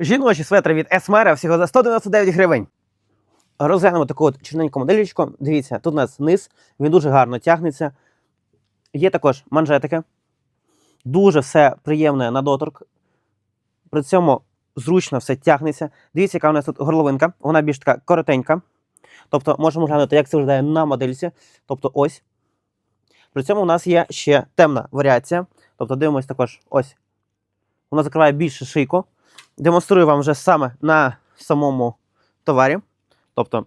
Жіночі светри від Есмера всього за 199 гривень. Розглянемо таку от чорненьку моделічку. Дивіться, тут у нас низ, він дуже гарно тягнеться. Є також манжетики. Дуже все приємне на доторк. При цьому зручно все тягнеться. Дивіться, яка у нас тут горловинка. Вона більш така коротенька. Тобто можемо глянути, як це виглядає на модельці. Тобто ось. При цьому у нас є ще темна варіація. Тобто дивимось також ось. Вона закриває більше шийку. Демонструю вам вже саме на самому товарі. Тобто,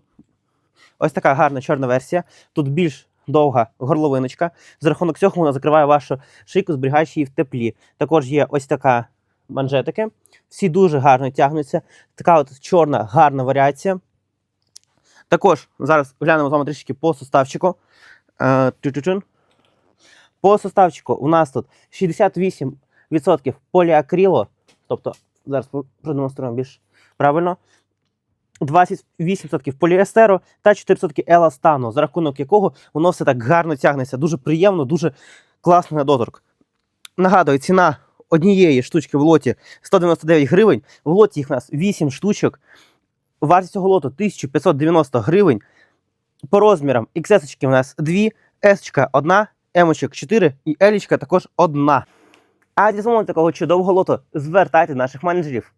ось така гарна чорна версія. Тут більш довга горловиночка. За рахунок цього вона закриває вашу шийку, зберігаючи її в теплі. Також є ось така манжетики. Всі дуже гарно тягнуться. Така от чорна гарна варіація. Також зараз глянемо з вами трішки по составчику. Е. По составчику у нас тут 68% поліакрилу, тобто зараз продемонструємо більш правильно. 28% поліестеру та 4% еластану, за рахунок якого воно все так гарно тягнеться. Дуже приємно, дуже класно на доторк. Нагадую, ціна однієї штучки в лоті 199 гривень. В лоті їх у нас 8 штучок. Вартість цього лоту 1590 гривень. По розмірам XS у нас 2, S 1, M 4 і L також одна. А замовлення такого чудового лоту звертайте наших менеджерів.